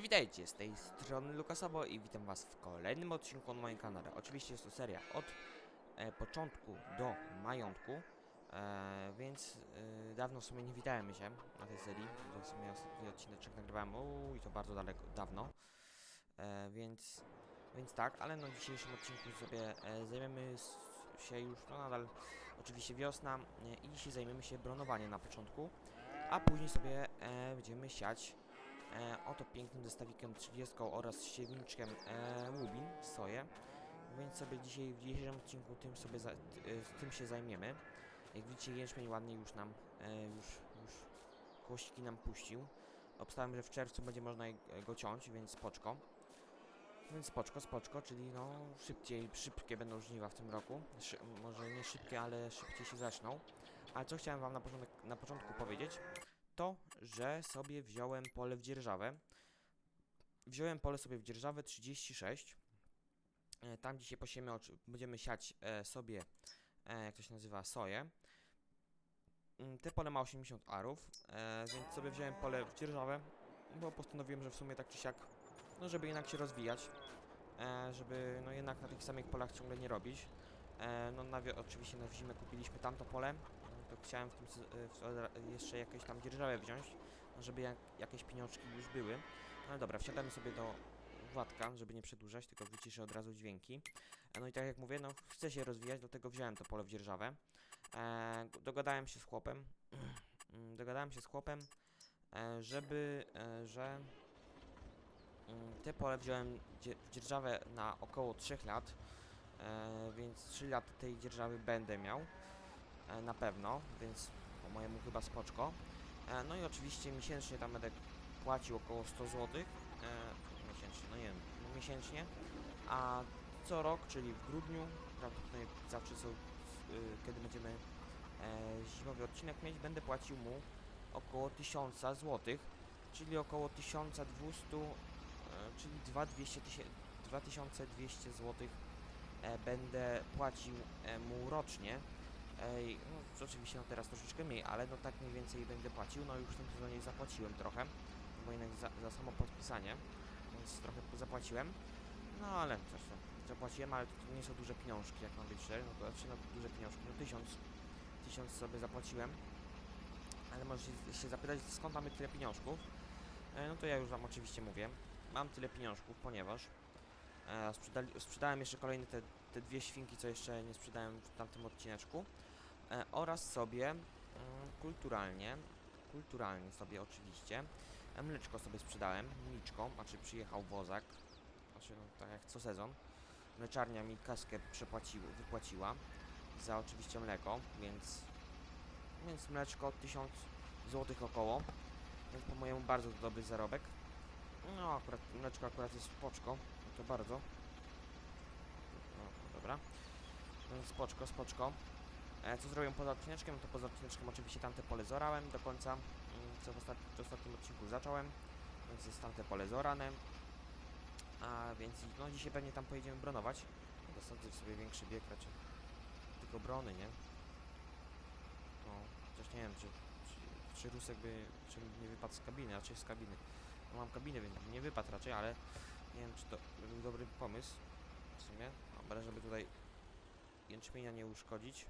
Witajcie, z tej strony Lukasobo i witam was w kolejnym odcinku na moim kanale. Oczywiście jest to seria od e, początku do majątku, e, więc e, dawno w sumie nie witałem się na tej serii, bo w sumie ostatni odcinek nagrywałem, uuu, i to bardzo daleko, dawno, e, więc, więc tak, ale no w dzisiejszym odcinku sobie e, zajmiemy się już, no nadal oczywiście wiosna e, i dzisiaj zajmiemy się bronowaniem na początku, a później sobie e, będziemy siać e, oto pięknym zestawikiem 30 oraz siewniczkiem e, łubin, soję. Więc sobie dzisiaj w dzisiejszym odcinku tym sobie za, e, tym się zajmiemy. Jak widzicie jęczmień ładnie już nam e, już, już kościki nam puścił. Obstałem, że w czerwcu będzie można je- go ciąć, więc spoczko. Więc spoczko, spoczko, czyli no szybciej, szybkie będą żniwa w tym roku. Szy może nie szybkie, ale szybciej się zaczną. Ale co chciałem wam na początek, na początku powiedzieć, to, że sobie wziąłem pole w dzierżawę. Wziąłem pole sobie w dzierżawę 36. E, Tam dzisiaj posiemy, będziemy siać e, sobie, e, jak to się nazywa, soję. Mm, Te pole ma 80 arów, więc sobie wziąłem pole w dzierżawę, bo postanowiłem, że w sumie tak czy siak, no żeby jednak się rozwijać, żeby no jednak na tych samych polach ciągle nie robić. No na, wi- oczywiście na zimę kupiliśmy tamto pole, chciałem w tym e, w, jeszcze jakieś tam dzierżawę wziąć, żeby jak, jakieś pieniążki już były. No dobra, wsiadamy sobie do Władka, żeby nie przedłużać, tylko wyciszę od razu dźwięki. E, No i tak jak mówię, no chcę się rozwijać, dlatego wziąłem to pole w dzierżawę. E, dogadałem się z chłopem, dogadałem się z chłopem, e, żeby, że mm, te pole wziąłem w dzierżawę na około 3 lat, więc 3 lata tej dzierżawy będę miał na pewno, więc po mojemu chyba spoczko. E, no i oczywiście miesięcznie tam będę płacił około 100 zł. E, miesięcznie, no nie wiem, no miesięcznie. A co rok, czyli w grudniu, prawdopodobnie zawsze są, y, kiedy będziemy e, zimowy odcinek mieć, będę płacił mu około 1000 zł, czyli około 1200, e, czyli 2200 tysię- 2200 zł e, będę płacił e, mu rocznie. Ej, no oczywiście no teraz troszeczkę mniej, ale no tak mniej więcej będę płacił. No już w tym sezonie zapłaciłem trochę, bo jednak za, za samo podpisanie, więc trochę zapłaciłem. No ale coś zapłaciłem, ale to, to nie są duże pieniążki, jak mam być szczery, no to znaczy no duże pieniążki, no tysiąc, tysiąc sobie zapłaciłem. Ale możecie się- się zapytać, skąd mamy tyle pieniążków? E, no to ja już wam oczywiście mówię. Mam tyle pieniążków, ponieważ e, sprzedali, sprzedałem jeszcze kolejne te, te dwie świnki, co jeszcze nie sprzedałem w tamtym odcineczku. E, oraz sobie mm, kulturalnie, kulturalnie sobie oczywiście, e, mleczko sobie sprzedałem, mliczko, znaczy przyjechał wozak, znaczy no, tak jak co sezon. Mleczarnia mi kaskę przepłaciła, wypłaciła za oczywiście mleko, więc, więc mleczko 1000 zł około, więc po mojemu bardzo dobry zarobek. No akurat mleczko akurat jest spoczko, no to bardzo. No, no dobra. Więc spoczko, spoczko. E, co zrobiłem poza odcineczkiem? No to poza odcineczkiem oczywiście tamte pole zorałem do końca, mm, co w, ostat w ostatnim odcinku zacząłem, więc jest tamte pole zorane. A więc no dzisiaj pewnie tam pojedziemy bronować. Dosadzę sobie większy bieg raczej. Tylko brony, nie? No, chociaż nie wiem, czy, czy, czy Rusek by, czy nie wypadł z kabiny, raczej z kabiny. No, mam kabinę, więc nie wypadł raczej, ale nie wiem, czy to był dobry pomysł w sumie. Dobra, żeby tutaj jęczmienia nie uszkodzić.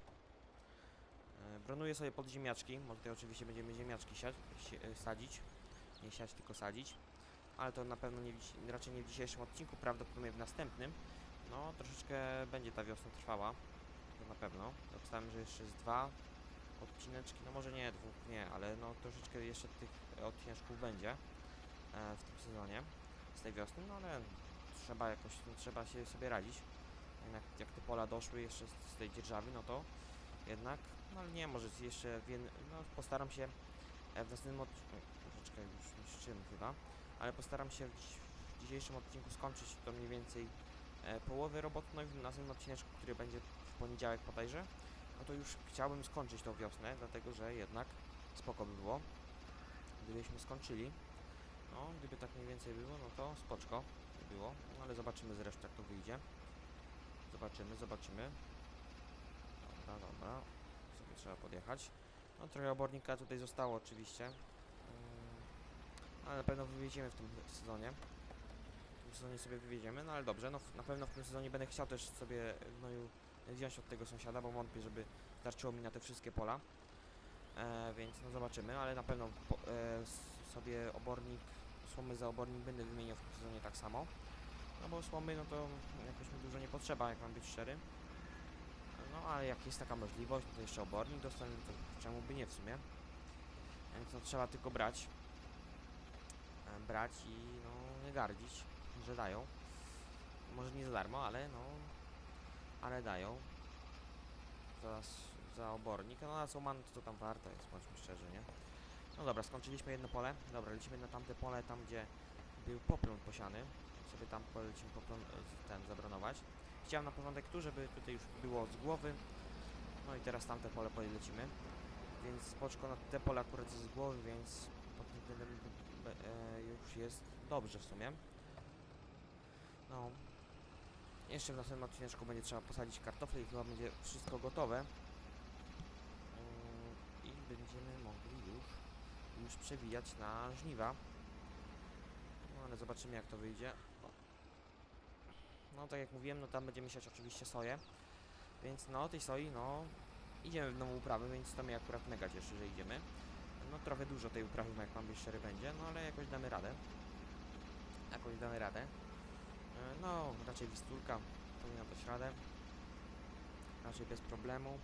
E, Bronuję sobie pod ziemniaczki, bo tutaj oczywiście będziemy ziemniaczki siać, e, sadzić. Nie siać, tylko sadzić. Ale to na pewno nie, raczej nie w dzisiejszym odcinku, prawdopodobnie w następnym. No, troszeczkę będzie ta wiosna trwała. To na pewno. Obstałem, że jeszcze z dwa odcineczki, no może nie dwóch, nie, ale no troszeczkę jeszcze tych odcineczków będzie e, w tym sezonie z tej wiosny, no ale trzeba jakoś, no, trzeba się sobie radzić. Jednak jak te pola doszły jeszcze z, z tej dzierżawy, no to jednak, no ale nie, może jeszcze, no postaram się e, w następnym odcinku, troszeczkę już niszczymy chyba, ale postaram się w, dzisiejszym odcinku skończyć to mniej więcej e, połowę roboty, no i w następnym odcineczku, który będzie w poniedziałek bodajże, no to już chciałbym skończyć tą wiosnę, dlatego że jednak spoko by było, gdybyśmy skończyli. No, gdyby tak mniej więcej było, no to spoczko ale zobaczymy zresztą jak to wyjdzie. Zobaczymy, zobaczymy. Dobra, dobra. Sobie trzeba podjechać. No trochę obornika tutaj zostało oczywiście. Mm, ale na pewno wywieziemy w tym sezonie. W tym sezonie sobie wywieziemy, no ale dobrze, no na pewno w tym sezonie będę chciał też sobie gnoju wziąć od tego sąsiada, bo wątpię, żeby starczyło mi na te wszystkie pola. E, więc no zobaczymy, ale na pewno po, e, sobie obornik, słomy za obornik będę wymieniał w tym sezonie tak samo. No bo słomy, no to jakoś mi dużo nie potrzeba, jak mam być szczery. No ale jak jest taka możliwość, to jeszcze obornik dostanę, to czemu by nie w sumie. Więc no trzeba tylko brać. E, brać i no nie gardzić, że dają. Może nie za darmo, ale no, ale dają. Za, za obornik, no a co man to tam warto jest, bądźmy szczerzy, nie? No dobra, skończyliśmy jedno pole. Dobra, lecimy na tamte pole, tam gdzie był poplon posiany. Sobie tam polecimy e, ten zabronować. Chciałem na porządek tu, żeby tutaj już było z głowy. No i teraz tamte pole polecimy. Więc spoczko na te pole akurat jest z głowy, więc pod tym względem e, już jest dobrze w sumie. No. Jeszcze w następnym odcineczku będzie trzeba posadzić kartofle i chyba będzie wszystko gotowe. Mm, I będziemy mogli już, już przewijać na żniwa. No ale zobaczymy jak to wyjdzie. No tak jak mówiłem, no tam będziemy siać oczywiście soję. Więc no tej soi, no idziemy w nową uprawę, więc to mnie akurat mega cieszy, że idziemy. No trochę dużo tej uprawy, jak mam być szczery, będzie, no ale jakoś damy radę. Jakoś damy radę. E, No, raczej wistulka powinna dać radę. Raczej bez problemu.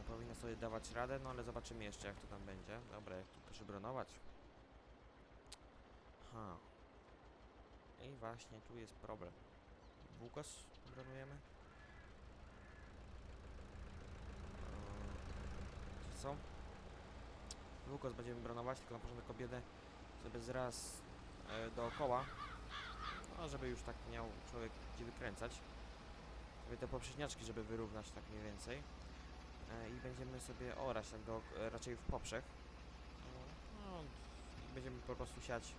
E, Powinna sobie dawać radę, no ale zobaczymy jeszcze jak to tam będzie. Dobra, jak tu przybronować. Ha. I właśnie tu jest problem. Włókos bronujemy? Co? Włókos będziemy bronować, tylko na początek obiedę sobie zraz e, dookoła. No, żeby już tak miał człowiek gdzie wykręcać. Sobie te poprzeczniaczki, żeby wyrównać tak mniej więcej. E, I będziemy sobie orać tak do, e, raczej w poprzek. No, no, będziemy po prostu siać.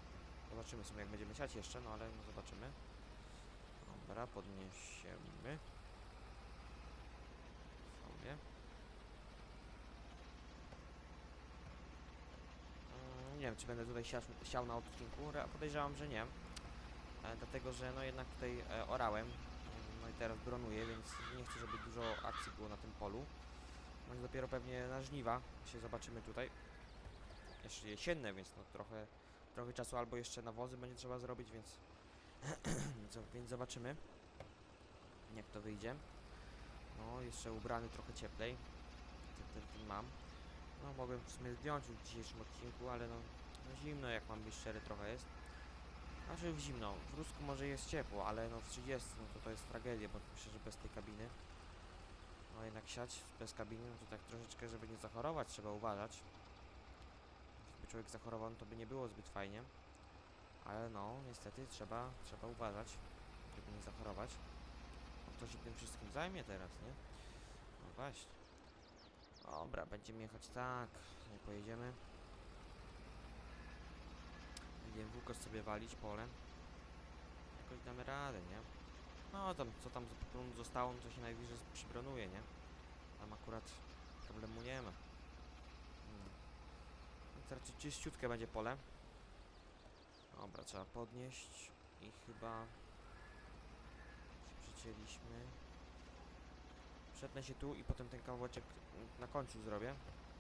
Zobaczymy sobie jak będziemy siać jeszcze, no ale no, zobaczymy. Dobra, podniesiemy. Sobie. Mm, Nie wiem, czy będę tutaj siał, siał na odcinku. Podejrzewam, że nie. E, dlatego, że no jednak tutaj e, orałem. Mm, No i teraz bronuję, więc nie chcę, żeby dużo akcji było na tym polu. No dopiero pewnie na żniwa się zobaczymy tutaj. Jeszcze jesienne, więc no trochę, trochę czasu albo jeszcze nawozy będzie trzeba zrobić, więc, więc zobaczymy jak to wyjdzie. No, jeszcze ubrany trochę cieplej. Ten, ten, ten mam. No, mogłem w sumie zdjąć w dzisiejszym odcinku, ale no, no zimno, jak mam być szczery, trochę jest. Znaczy w zimno. W Rusku może jest ciepło, ale no w 30 no to to jest tragedia, bo myślę, że bez tej kabiny. No jednak siać bez kabiny, no to tak troszeczkę, żeby nie zachorować, trzeba uważać. Człowiek zachorował, no to by nie było zbyt fajnie. Ale no, niestety trzeba, trzeba uważać, żeby nie zachorować. No kto się tym wszystkim zajmie teraz, nie? No właśnie. Dobra, będziemy jechać tak, nie pojedziemy. Będziemy włókoś sobie walić pole. Jakoś damy radę, nie? No tam, co tam z zostało, no to się najwyżej przybronuje, nie? Tam akurat problemu nie ma. Więc raczej czyściutkie będzie pole. Dobra, trzeba podnieść i chyba przycięliśmy. Przetnę się tu i potem ten kawałeczek na końcu zrobię.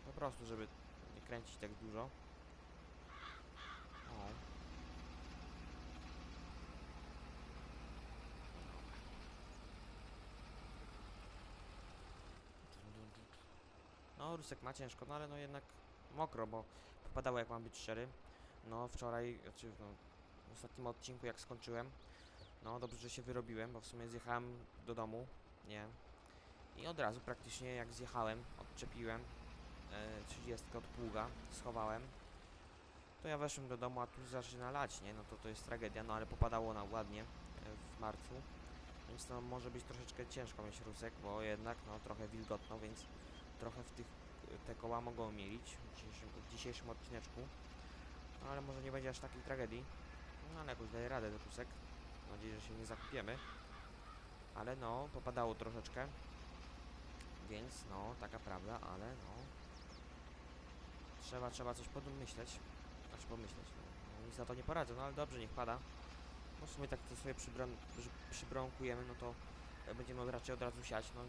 Po prostu, żeby nie kręcić tak dużo. O. No, Rusek ma ciężko, no ale no jednak mokro, bo popadało jak mam być szczery. No, wczoraj, znaczy no, w ostatnim odcinku jak skończyłem, no dobrze, że się wyrobiłem, bo w sumie zjechałem do domu, nie. I od razu praktycznie jak zjechałem, odczepiłem e, 30 od pługa, schowałem. To ja weszłem do domu, a tu zaczyna lać, nie? No to to jest tragedia, no ale popadało na ładnie e, w marcu. Więc to może być troszeczkę ciężko mieć rusek, bo jednak no trochę wilgotno, więc trochę w tych te koła mogą mielić w dzisiejszym, w dzisiejszym odcineczku. No ale może nie będzie aż takiej tragedii. No ale jakoś daje radę do rusek. Mam nadzieję, że się nie zakupiemy. Ale no, popadało troszeczkę. Więc no, taka prawda, ale no. Trzeba, trzeba coś podmyśleć. znaczy pomyśleć, no, no nic na to nie poradzę, no ale dobrze, niech pada. No w sumie tak to sobie przybronkujemy, no to będziemy raczej od razu siać, no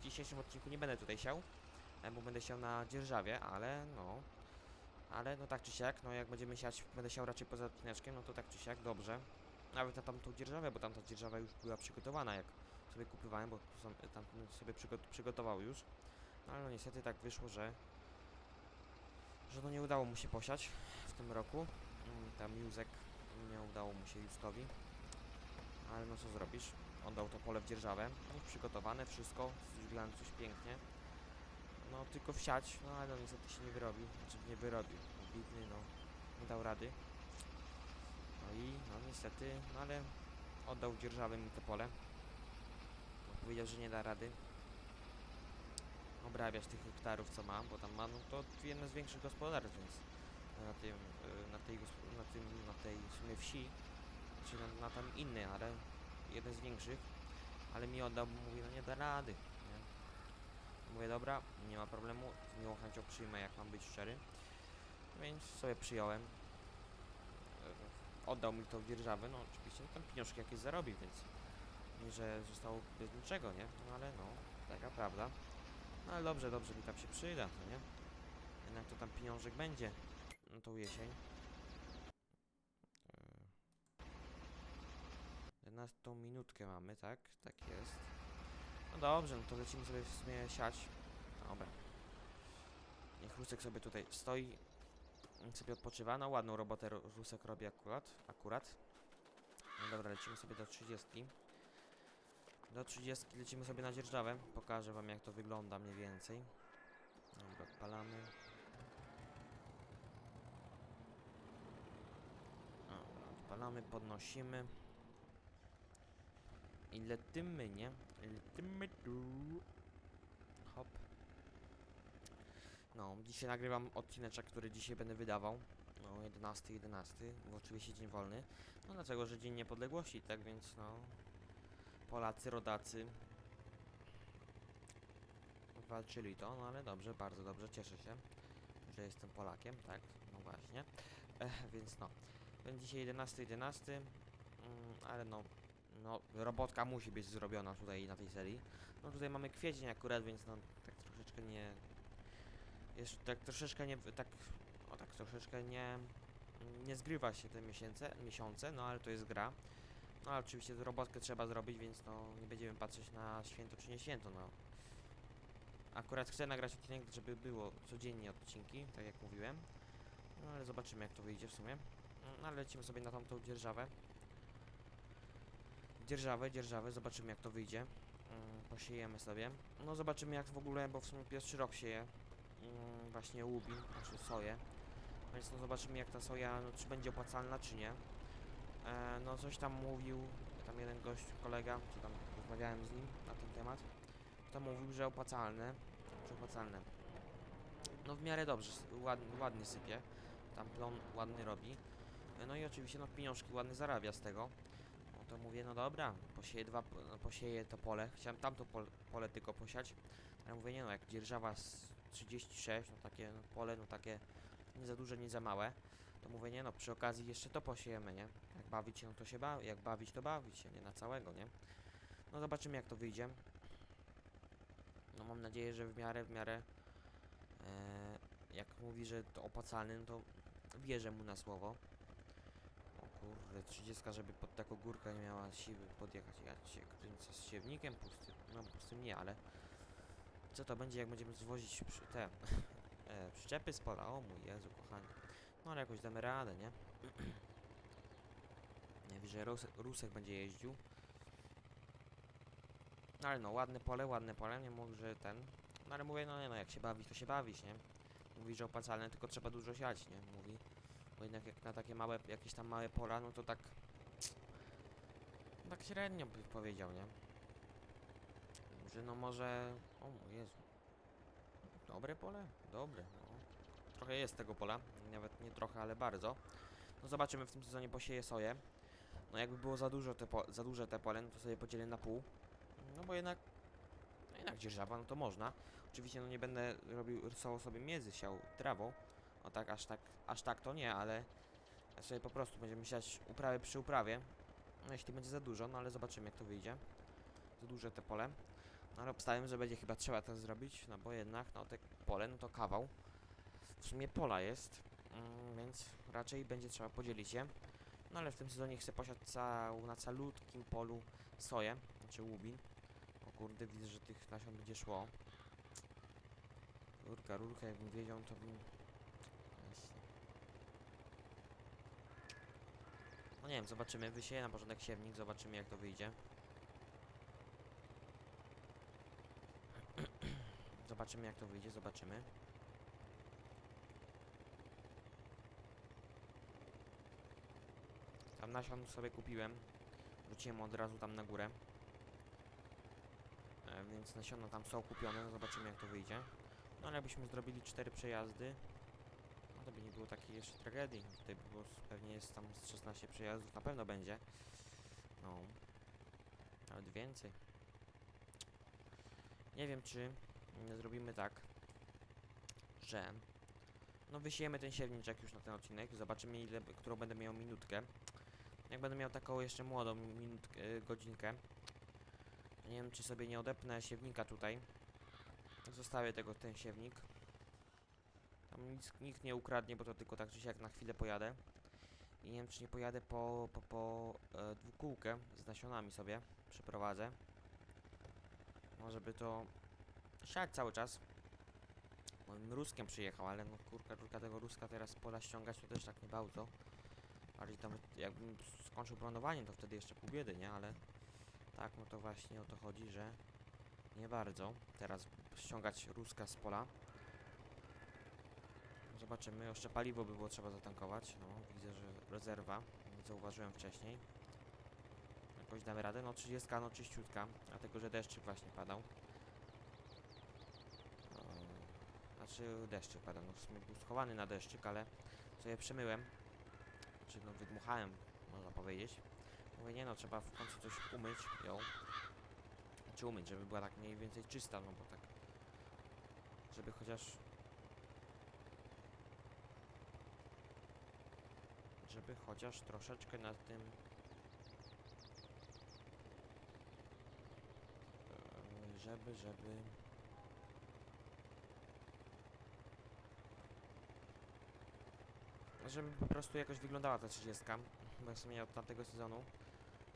w dzisiejszym odcinku nie będę tutaj siał, bo będę siał na dzierżawie, ale no, ale no tak czy siak, no jak będziemy siać, będę siał raczej poza odcineczkiem, no to tak czy siak, dobrze. Nawet na tamtą dzierżawę, bo tamta dzierżawa już była przygotowana, jak sobie kupowałem, bo tam sobie przygo przygotował już. No ale no niestety tak wyszło, że że no nie udało mu się posiać w tym roku. Mm, Tam Józek nie udało mu się Józkowi. Ale no co zrobisz? Oddał to pole w dzierżawę. Już przygotowane, wszystko, wygląda coś pięknie. No tylko wsiać, no ale no niestety się nie wyrobił. Znaczy nie wyrobił. Bidny, no nie dał rady. No i no niestety, no ale oddał dzierżawę mi to pole. No, powiedział, że nie da rady obrabiać tych hektarów, co ma, bo tam ma, no to jedno z większych gospodarstw, więc na tym, y, na tej, na tym, na tej w sumie wsi, czy na, na tam innej, ale jeden z większych, ale mi oddał, bo mówi, no nie da rady? Mówię, dobra, nie ma problemu, z miłą chęcią przyjmę, jak mam być szczery, więc sobie przyjąłem, Y, oddał mi tą dzierżawę, no oczywiście, no tam pieniążki jakieś zarobił, więc nie, że zostało bez niczego, nie? No ale no, taka prawda. No ale dobrze, dobrze mi tam się przyda, no nie? Jednak to tam pieniążek będzie na tą jesień. Yy. 11 minutkę mamy, tak? Tak jest. No dobrze, no to lecimy sobie w sumie siać. Dobra. Niech Rusek sobie tutaj stoi. sobie odpoczywa. No ładną robotę Ru- Rusek robi akurat. akurat. No dobra, lecimy sobie do 30. Do 30 lecimy sobie na dzierżawę. Pokażę wam jak to wygląda mniej więcej. Dobra, odpalamy. Dobra, odpalamy, podnosimy. I letymy, nie? Hop. No, dzisiaj nagrywam odcineczek, który dzisiaj będę wydawał. No, 11, 11, bo oczywiście dzień wolny. No dlatego, że Dzień Niepodległości, tak więc no... Polacy, rodacy. Walczyli to, no ale dobrze, bardzo dobrze, cieszę się, że jestem Polakiem, tak, no właśnie, więc no, więc dzisiaj 11, 11, mm, ale no, no, robotka musi być zrobiona tutaj na tej serii, no tutaj mamy kwiecień akurat, więc no, tak troszeczkę nie, jeszcze tak troszeczkę nie, tak, o tak troszeczkę nie, nie zgrywa się te miesiące, miesiące, no ale to jest gra, no ale oczywiście robotkę trzeba zrobić, więc no nie będziemy patrzeć na święto czy nie święto, no. Akurat chcę nagrać odcinek, żeby było codziennie odcinki, tak jak mówiłem. No ale zobaczymy jak to wyjdzie w sumie. No ale lecimy sobie na tamtą dzierżawę. Dzierżawę, dzierżawę, zobaczymy jak to wyjdzie. Mm, posiejemy sobie. No zobaczymy jak w ogóle, bo w sumie pierwszy rok sieje. Mm, właśnie łubin, znaczy soję. Więc no zobaczymy jak ta soja, no, czy będzie opłacalna czy nie. E, no coś tam mówił, tam jeden gość, kolega, czy tam rozmawiałem z nim na ten temat, to mówił, że opłacalne, że opłacalne. No w miarę dobrze, ładnie, ładnie sypie, tam plon ładny robi. E, No i oczywiście no pieniążki ładnie zarabia z tego. To mówię, no dobra, posieję dwa, no, posieję to pole, chciałem tamto pole, pole tylko posiać, ale mówię, nie no, jak dzierżawa z 36, no takie no, pole, no takie nie za duże, nie za małe, to mówię, nie no, przy okazji jeszcze to posiejemy, nie? Jak bawić się, no to się bawi, jak bawić, to bawić się, nie na całego, nie? No zobaczymy jak to wyjdzie. No mam nadzieję, że w miarę, w miarę, e, jak mówi, że to opłacalny, no to wierzę mu na słowo. Kurde, 30, żeby pod taką górkę nie miała siły podjechać. Ja cię kręcę z siewnikiem pustym, no pustym nie, ale co to będzie, jak będziemy zwozić przy, te e, przyczepy z pola? O mój Jezu, kochani. No ale jakoś damy radę, nie? Najwyżej Rusek, Rusek będzie jeździł. No ale no, ładne pole, ładne pole, nie mówi, że ten... No ale mówię, no nie no, jak się bawić, to się bawić, nie? Mówi, że opłacalne, tylko trzeba dużo siać, nie? Mówi. Bo jednak jak na takie małe, jakieś tam małe pola, no to tak... Tak średnio by powiedział, nie? Że no może... O mój Jezu. Dobre pole? Dobre, no. Trochę jest tego pola, nawet nie trochę, ale bardzo. No zobaczymy w tym sezonie posieję soję. No jakby było za dużo te za duże te pole, no to sobie podzielę na pół. No bo jednak no jednak dzierżawa, no to można. Oczywiście no nie będę robił rysował sobie między siał trawą, No tak, aż tak, aż tak to nie, ale sobie po prostu będziemy siać uprawy przy uprawie. No jeśli będzie za dużo, no ale zobaczymy jak to wyjdzie. Za duże te pole. No ale obstawiam, że będzie chyba trzeba to zrobić, no bo jednak, no te pole, no to kawał. W sumie pola jest, mm, więc raczej będzie trzeba podzielić je. No ale w tym sezonie chcę posiać cał, na calutkim polu soję, znaczy łubin. O kurde, widzę, że tych nasion będzie szło. Rurka, rurka, jakbym wiedział, to bym... No nie wiem, zobaczymy. Wysieję na porządek siewnik, zobaczymy jak to wyjdzie. zobaczymy jak to wyjdzie, zobaczymy. Tam nasion sobie kupiłem. Wróciłem od razu tam na górę. E, więc nasiona tam są kupione, no zobaczymy jak to wyjdzie. No ale jakbyśmy zrobili cztery przejazdy, no to by nie było takiej jeszcze tragedii. Tutaj było, s- pewnie jest tam z 16 przejazdów, na pewno będzie. No, nawet więcej. Nie wiem czy zrobimy tak, że no wysiejemy ten siewniczek już na ten odcinek, zobaczymy ile, którą będę miał minutkę. Jak będę miał taką jeszcze młodą minutkę, y, godzinkę, nie wiem czy sobie nie odepnę siewnika tutaj. Zostawię tego, ten siewnik. Tam nic, nikt nie ukradnie, bo to tylko tak czy siak na chwilę pojadę. I nie wiem czy nie pojadę po, po, po e, dwukółkę z nasionami sobie przeprowadzę. No żeby to siać cały czas. Moim ruskiem przyjechał, ale no kurka, kurka tego ruska teraz pola ściągać to też tak nie bardzo. Bardziej tam jakbym skończył planowanie to wtedy jeszcze pół biedy, nie? Ale tak, no to właśnie o to chodzi, że nie bardzo. Teraz ściągać ruska z pola. Zobaczymy. Jeszcze paliwo by było trzeba zatankować. No, widzę, że rezerwa. Zauważyłem wcześniej. Jakoś damy radę. No 30, no czyściutka. Dlatego, że deszczyk właśnie padał. Znaczy deszczyk padał. No w sumie był schowany na deszczyk, ale sobie przemyłem. Znaczy no wydmuchałem, można powiedzieć. Mówię, nie no, trzeba w końcu coś umyć ją. Czy umyć, żeby była tak mniej więcej czysta, no bo tak... Żeby chociaż... Żeby chociaż troszeczkę na tym... Eee, Żeby, żeby... Żeby po prostu jakoś wyglądała ta 30, bo sumie od tamtego sezonu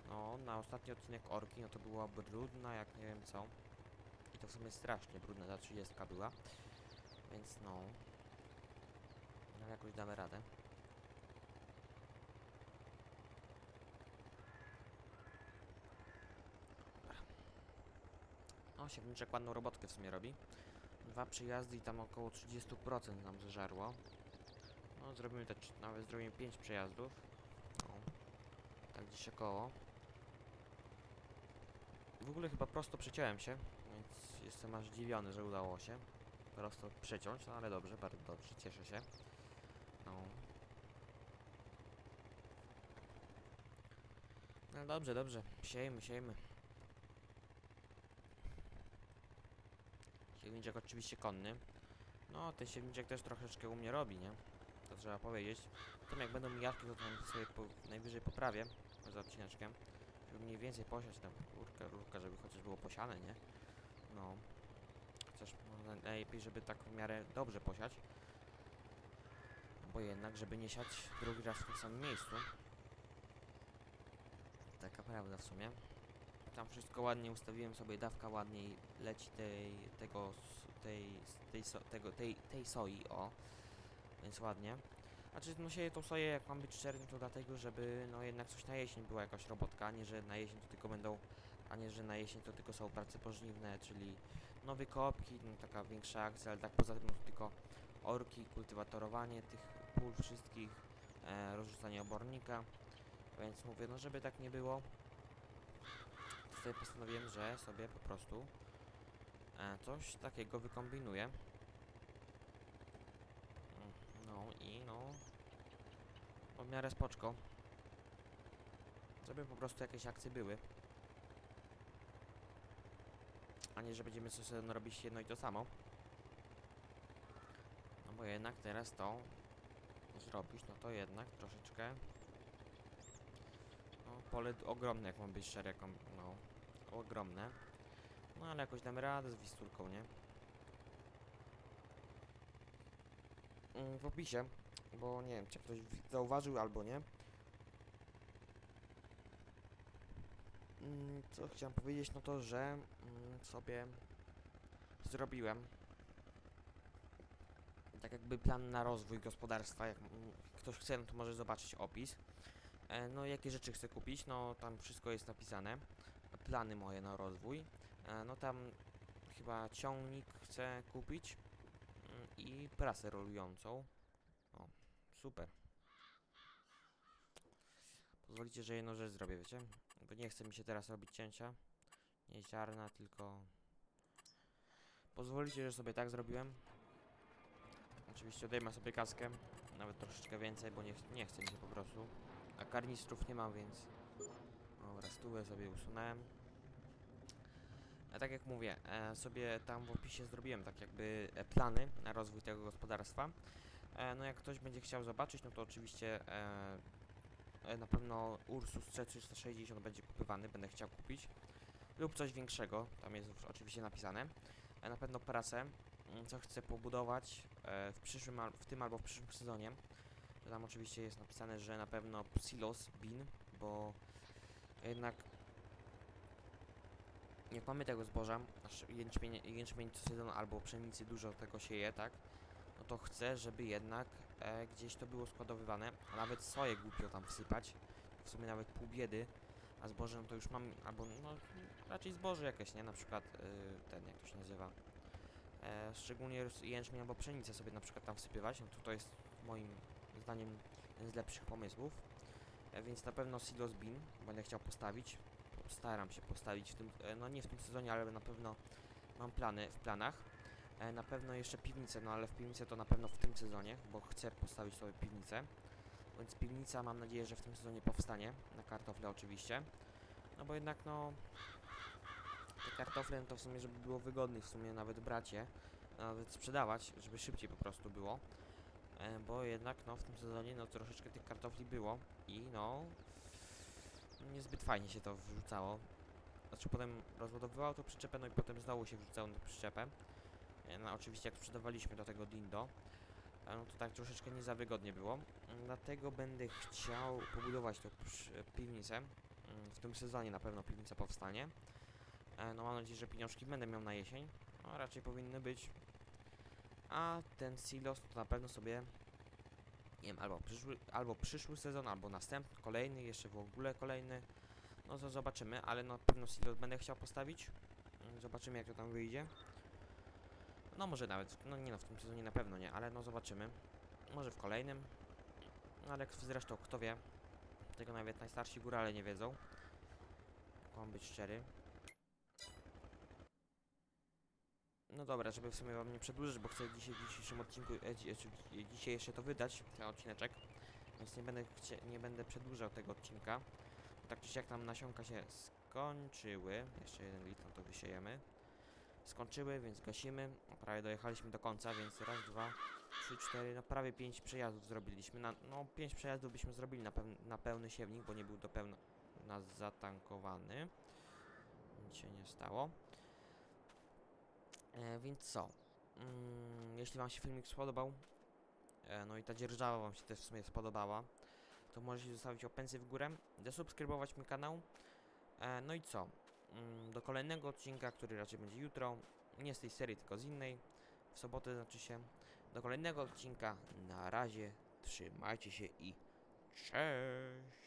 no, na ostatni odcinek Orki, no to była brudna jak nie wiem co. I to w sumie strasznie brudna ta 30 była. Więc no... No jakoś damy radę. Siewniczek ładną robotkę w sumie robi. Dwa przyjazdy i tam około 30% nam zeżarło. No, zrobimy te, nawet zrobimy 5 przejazdów. Tak gdzieś około. W ogóle chyba prosto przeciąłem się, więc jestem aż zdziwiony, że udało się prosto przeciąć, no ale dobrze, bardzo dobrze, cieszę się. No. No dobrze, dobrze, siejmy, siejmy. Siewniczek oczywiście konny. No, ten siewniczek też troszeczkę u mnie robi, nie? To trzeba powiedzieć. Potem jak będą mijawki, to tam sobie po, najwyżej poprawię za odcineczkiem. Żeby mniej więcej posiać tam kurkę, rurka, żeby chociaż było posiane, nie? No. Chociaż na- najlepiej, żeby tak w miarę dobrze posiać. Bo jednak, żeby nie siać drugi raz w tym samym miejscu. Taka prawda w sumie. Tam wszystko ładnie ustawiłem sobie, dawka ładniej leci tej, tego, tej, tej, tego, tej, tej soi, o. Więc ładnie. Znaczy, no sieję tą soję, jak mam być szczery, no to dlatego, żeby no jednak coś na jesień była jakaś robotka, a nie, że na jesień to tylko będą, a nie, że na jesień to tylko są prace pożniwne, czyli nowe kopki, no taka większa akcja, ale tak poza tym no to tylko orki, kultywatorowanie tych pól wszystkich, e, rozrzucanie obornika, więc mówię, no żeby tak nie było, sobie postanowiłem, że sobie po prostu e, coś takiego wykombinuję. Mm, No i no, w miarę spoczko, żeby po prostu jakieś akcje były. A nie, że będziemy coś robić jedno i to samo. No bo jednak teraz to zrobić, no to jednak troszeczkę. Pole ogromne, jak mam być szczery, jak mam, no, ogromne. No ale jakoś damy radę z wistulką, nie? Mm, W opisie, bo nie wiem, czy ktoś zauważył albo nie. Mm, Co chciałem powiedzieć, no to, że mm, sobie zrobiłem tak jakby plan na rozwój gospodarstwa. Jak ktoś chce, no to może zobaczyć opis. E, no jakie rzeczy chcę kupić, no tam wszystko jest napisane. Plany moje na rozwój. E, no tam chyba ciągnik chcę kupić mm, i prasę rolującą. O, super. Pozwolicie, że jedną rzecz zrobię, wiecie? Bo nie chce mi się teraz robić cięcia. Nie ziarna, tylko... Pozwolicie, że sobie tak zrobiłem. Oczywiście odejmę sobie kaskę, nawet troszeczkę więcej, bo nie, ch- nie chce mi się po prostu. A karnistrów nie mam, więc... Dobra, stówę sobie usunąłem. A tak jak mówię, e, sobie tam w opisie zrobiłem tak jakby e, plany na rozwój tego gospodarstwa. E, no jak ktoś będzie chciał zobaczyć, no to oczywiście na pewno Ursus C360 będzie kupywany, będę chciał kupić. Lub coś większego, tam jest oczywiście napisane. Na pewno prasę, mm, co chcę pobudować w przyszłym, w tym albo w przyszłym sezonie. Tam oczywiście jest napisane, że na pewno silos, bin, bo jednak jak mamy tego zboża, aż jęczmień, jęczmień co sezon albo pszenicy dużo tego sieje, tak? No to chcę, żeby jednak e, gdzieś to było składowywane, a nawet soję głupio tam wsypać, w sumie nawet pół biedy, a zboże no to już mam, albo no raczej zboże jakieś, nie? Na przykład y, ten, jak to się nazywa, e, szczególnie jęczmień albo pszenicę sobie na przykład tam wsypywać, no to to jest moim zdaniem jeden z lepszych pomysłów. E, więc na pewno Silos Bean będę chciał postawić. Staram się postawić w tym, e, no nie w tym sezonie, ale na pewno mam plany w planach. E, na pewno jeszcze piwnicę, no ale w piwnicę to na pewno w tym sezonie, bo chcę postawić sobie piwnicę. Więc piwnica mam nadzieję, że w tym sezonie powstanie, na kartofle oczywiście. No bo jednak no te kartofle no to w sumie, żeby było wygodniej w sumie nawet brać je, nawet sprzedawać, żeby szybciej po prostu było. E, bo jednak no w tym sezonie no troszeczkę tych kartofli było i no niezbyt fajnie się to wrzucało. Znaczy potem rozładowywało to przyczepę, no i potem znowu się wrzucało na przyczepę. E, No oczywiście jak sprzedawaliśmy do tego Dindo, e, no to tak troszeczkę nie za wygodnie było. Dlatego będę chciał pobudować tą piwnicę. Mm, W tym sezonie na pewno piwnica powstanie. No mam nadzieję, że pieniążki będę miał na jesień. No raczej powinny być. A ten silos to na pewno sobie nie wiem, albo przyszły, albo przyszły sezon, albo następny, kolejny, jeszcze w ogóle kolejny. No to zobaczymy, ale na pewno silos będę chciał postawić. Mm, Zobaczymy jak to tam wyjdzie. No może nawet, no nie no, w tym sezonie na pewno nie, ale no zobaczymy. Może w kolejnym. No ale zresztą kto wie. Tego nawet najstarsi górale nie wiedzą. Mam być szczery. No dobra, żeby w sumie wam nie przedłużyć, bo chcę dzisiaj w dzisiejszym odcinku, e, e, dzi- dzisiaj jeszcze to wydać, ten odcineczek, więc nie będę, nie będę przedłużał tego odcinka. Tak czy siak tam nasionka się skończyły, jeszcze jeden litr, no to wysiejemy. Skończyły, więc gasimy, No, prawie dojechaliśmy do końca, więc raz, dwa, trzy, cztery, no prawie pięć przejazdów zrobiliśmy, na, no pięć przejazdów byśmy zrobili na, na pełny siewnik, bo nie był do pełna na zatankowany. Nic się nie stało. E, więc co? Mm, jeśli Wam się filmik spodobał, e, no i ta dzierżawa Wam się też w sumie spodobała, to możecie zostawić opensję w górę, zasubskrybować mój kanał. E, no i co? Mm, do kolejnego odcinka, który raczej będzie jutro, nie z tej serii, tylko z innej, w sobotę znaczy się. Do kolejnego odcinka, na razie, trzymajcie się i cześć!